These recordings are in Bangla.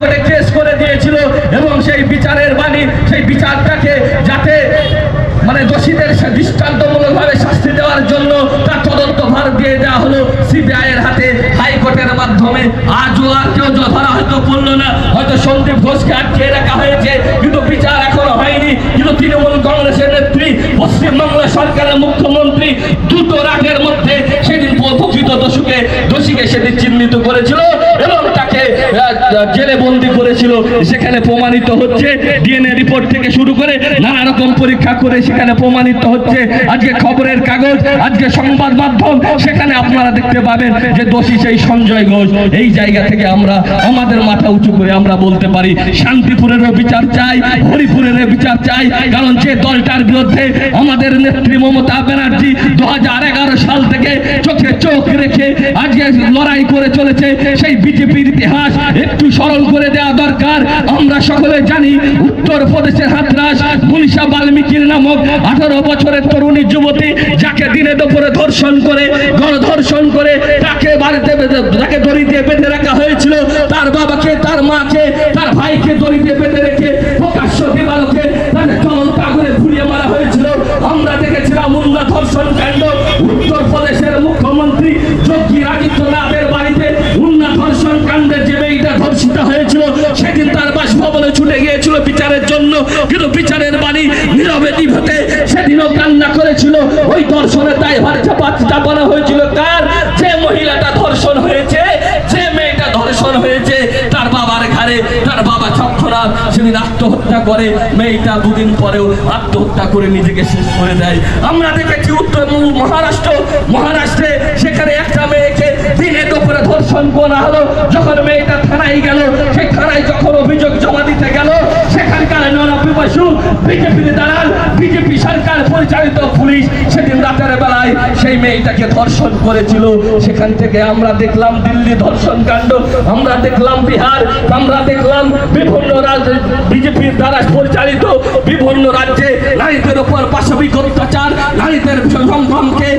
কেস করে দিয়েছিল এবং সেই বিচারের বাণী, সেই বিচারটাকে যাতে মানে দোষীদের দৃষ্টান্তমূলকভাবে শাস্তি দেওয়ার জন্য তার তদন্ত ভার দিয়ে দেওয়া হলো। সিবিআই এর হাতে হাইকোর্টের মাধ্যমে আজও আর কেউ ধরা হয়তো পড়ল না। হয়তো সন্দীপ ঘোষকে আটকে রাখা হয়েছে, কিন্তু বিচার এখনও হয়নি। কিন্তু তৃণমূল কংগ্রেসের নেত্রী, পশ্চিমবাংলা সরকারের মুখ্যমন্ত্রী দুটো রাগের মধ্যে সেদিন প্রকৃত দোষীকে দোষীকে সেদিন চিহ্নিত করেছিল এবং তাকে আহ, জেলে বন্দি করেছিল সেখানে প্রমাণিত হচ্ছে ডিএনএ রিপোর্ট থেকে শুরু করে নানা রকম পরীক্ষা করে সেখানে প্রমাণিত হচ্ছে। আজকে খবরের কাগজ, আজকে সংবাদ মাধ্যম, সেখানে আপনারা দেখতে পাবেন যে দোষী সেই সঞ্জয় ঘোষ। এই জায়গা থেকে আমরা, আমাদের মাথা উঁচু করে আমরা বলতে পারি, শান্তিপুরেরও বিচার চাই হরিপুরের বিচার চাই, কারণ যে দলটার বিরুদ্ধে আমাদের নেত্রী মমতা ব্যানার্জি দু হাজার এগারো সাল থেকে চোখে চোখ রেখে আজকে লড়াই করে চলেছে, সেই বিজেপির ইতিহাস একটু স্মরণ করে দেওয়া দরকার। আমরা সকলে জানি উত্তর প্রদেশের হাতরাস মনীষা বাল্মীকির নামক আঠারো বছরের তরুণী যুবতী যাকে দিনে দুপুরে ধর্ষণ করে, গণধর্ষণ করে তাকে বাড়িতে তাকে দিয়ে বেঁধে রাখা হয়েছিল। তার বাবাকে, তার মাকে, তার ভাইকে দড়িতে বেঁধে করেছিল ওই ধর্ষণের চাপা চাপানো হয়েছিল। কার? যে মহিলাটা ধর্ষণ হয়েছে, যে মেয়েটা ধর্ষণ হয়েছে, তার বাবার ঘাড়ে, তার বাবা চক্ষরাত সেদিন আত্মহত্যা করে, মেয়েটা দুদিন পরেও আত্মহত্যা করে নিজেকে শেষ করে দেয়। আমরা দেখেছি উত্তর মহারাষ্ট্র। মহারাষ্ট্রে সেখানে একটা মেয়েকে দিনে দুপুরে ধর্ষণ করা হলো। যখন মেয়েটা থানায় গেল, সেই থানায় যখন অভিযোগ জমা দিতে গেল, সেখানকার নরবি বসু বিজেপির দালাল বিজেপি সরকার পরিচালিত পুলিশ সেদিন রাতের বেলায় সেই মেয়েটাকে ধর্ষণ করেছিল। সেখান থেকে আমরা দেখলাম দিল্লি ধর্ষণ কাণ্ড, আমরা দেখলাম বিহার, আমরা দেখলাম বিভিন্ন রাজ্যে বিজেপির দ্বারা পরিচালিত বিভিন্ন রাজ্যে নারীদের উপর পাশবিক অত্যাচার, নারীদের সম্ভ্রমকে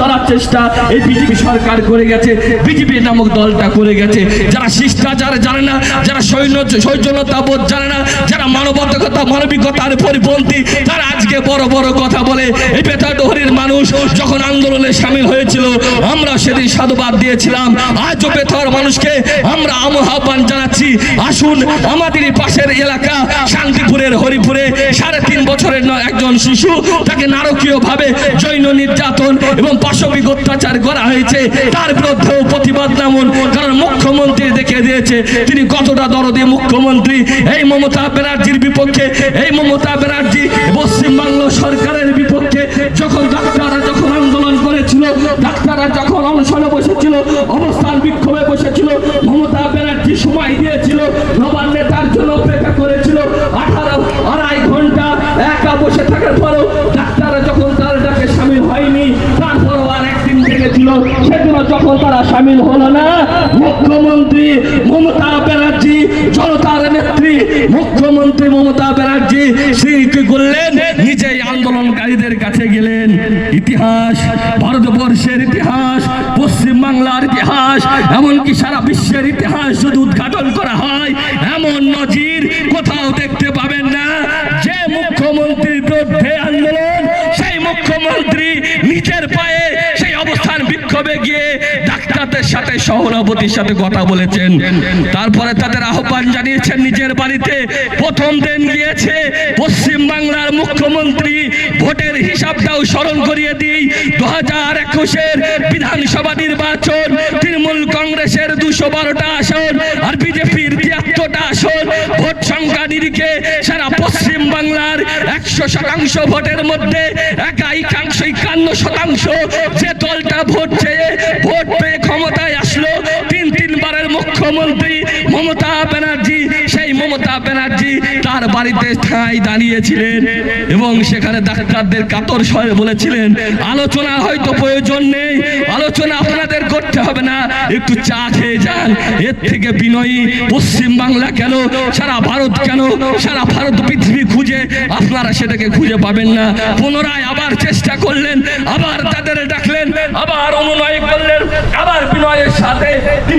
করার চেষ্টা। এই বিজেপি সরকার করে গেছে, বিজেপি নামক দলটা করে গেছে। যারা শিষ্টাচার জানে না, যারা সৈন্য সৌজন্যতা বোধ জানে না, যারা মানবিকতার পরিপন্থী, তারা আজকে বড় বড় কথা বলে, এই বেতাডহরির মানুষ যখন আন্দোলনে সামিল হয়েছিল, আমরা সেদিন সাধুবাদ দিয়েছিলাম। আজও বেতার মানুষকে আমরা আম আহ্বান জানাচ্ছি। আসুন, আমাদের পাশের এলাকা, শান্তিপুরের হরিপুরে, সাড়ে তিন বছরের একজন শিশু, তাকে নারকীয় ভাবে জৈন নির্যাতন এবং পাশবিক অত্যাচার করা হয়েছে। তার বিরুদ্ধেও প্রতিবাদ নামুন, কারণ মুখ্যমন্ত্রী দেখে দিয়েছে, তিনি কতটা দরদে মুখ্যমন্ত্রী। এই মমতা ব্যানার্জির বিপক্ষে, এই মমতা ব্যানার্জি পশ্চিমবাংলা সরকারের বিপক্ষে মুখ্যমন্ত্রী মমতা ব্যানার্জি, জনতার নেত্রী মুখ্যমন্ত্রী মমতা ব্যানার্জি শ্রী কি করলেন, নিজেই আন্দোলনকারীদের কাছে গেলেন। ইতিহাস, ভারতবর্ষের ইতিহাস পশ্চিম বাংলার ইতিহাস, এমনকি সারা বিশ্বের ইতিহাস যদি উদ্ঘাটন করা হয়, এমন নজির কোথাও দেখতে পাবেন না। যে মুখ্যমন্ত্রীর বিরুদ্ধে আন্দোলন, সেই মুখ্যমন্ত্রী নিজের পায়ে সেই অবস্থান বিক্ষোভে গিয়ে ডাক্তারদের সাথে সহানুভূতির সাথে কথা বলেছেন। তারপরে তাদের আহ্বান জানিয়েছেন নিজের বাড়িতে। প্রথম দিন গিয়েছে, পশ্চিম বাংলার মুখ্যমন্ত্রী ভোটের হিসাবটাও স্মরণ করিয়ে দিই। দু হাজার একুশের বিধানসভা নির্বাচন, তৃণমূল কংগ্রেসের দুশো বারোটা আসন আর বিজেপির তিয়াত্তরটা আসন। ভোট সংখ্যা নিরিখে সারা পশ্চিম বাংলার একশো শতাংশ ভোটের মধ্যে একাই একাংশ একান্ন শতাংশ যে দলটা ভোট চেয়ে মুখ্যমন্ত্রী মমতা ব্যানার্জি, সেই মমতা ব্যানার্জি তার বাড়িতে ঠাঁই দাঁড়িয়েছিলেন এবং সেখানে ডাক্তারদের কাতর স্বরে বলেছিলেন, আলোচনা হয়তো প্রয়োজন নেই, আলোচনা আপনাদের করতে হবে না, একটু চা খেয়ে যান, এর থেকে বিনয়ী পশ্চিম বাংলা কেন, সারা ভারত কেন, সারা ভারত পৃথিবী খুঁজে আপনারা সেটাকে খুঁজে পাবেন না। পুনরায় আবার চেষ্টা করলেন, আবার তাদের ডাকলেন, আবার অনুনয় করলেন, আবার বিনয়ের সাথে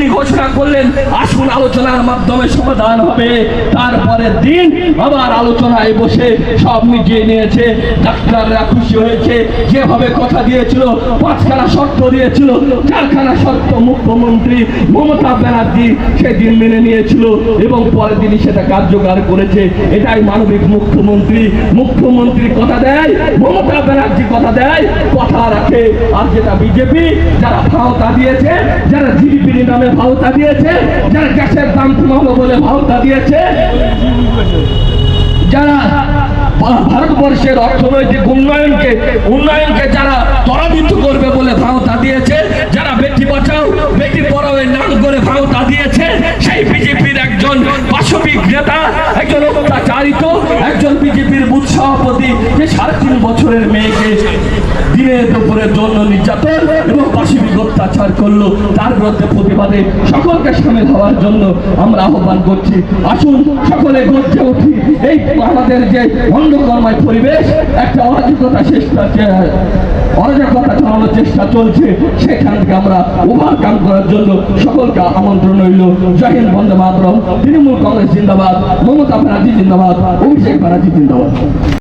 তিনি ঘোষণা করলেন, আসুন আলোচনার মাধ্যমে সমাধান হবে। তারপরের দিন আবার আলোচনায় বসে সব মিটিয়ে নিয়েছে, ডাক্তাররা খুশি হয়েছে, যেভাবে কথা দিয়েছিল, পাঁচখানা শর্ত দিয়েছিল, চারখানা শর্ত মুখ্যমন্ত্রী মমতা ব্যানার্জি সেদিন মেনে নিয়েছিল এবং পরের দিনই সেটা কার্যকর করেছে। এটাই মানবিক মুখ্যমন্ত্রী। মুখ্যমন্ত্রী কথা দেয়, মমতা ব্যানার্জি কথা দেয়, কথা রাখে। আর যেটা বিজেপি, যারা ভাওতা দিয়েছে, যারা জিডিপি নামে ভাওতা দিয়েছে, যারা গ্যাসের দাম কমাবো বলে ভাওতা দিয়েছে, যারা ভারতবর্ষের অর্থনৈতিক উন্নয়নকে উন্নয়নকে যারা ত্বরান্বিত করবে বলে ভাওতা দিয়েছে, যারা বেটি বাঁচাও, বেটি পড়াও নাম করে ভাওতা দিয়েছে, সেই বিজেপির একজন পাশবিক নেতা একজন অত্যাচারিত, একজন বিজেপির বুথ সভাপতি, যে সাড়ে তিন বছরের মেয়েকে দিনে দুপুরের জন্য নির্যাতন এবং পাশবিক অত্যাচার করল। তার বিরুদ্ধে প্রতিবাদে সকলকে সামিল হওয়ার জন্য আমরা আহ্বান করছি। আসুন সকলে গর্জে উঠি। এই আমাদের যে অন্ধকর্মায় পরিবেশ, একটা অরাজকতা চেষ্টা অরাজকতা চালানোর চেষ্টা চলছে, সেখান থেকে আমরা ওভারকাম করার জন্য সকলকে আমন্ত্রণ রইল। জয় হিন্দ, বন্দে মাতরম। তৃণমূল কংগ্রেস জিন্দাবাদ, মমতা ব্যানার্জি জিন্দাবাদ, অভিষেক ব্যানার্জি জিন্দাবাদ।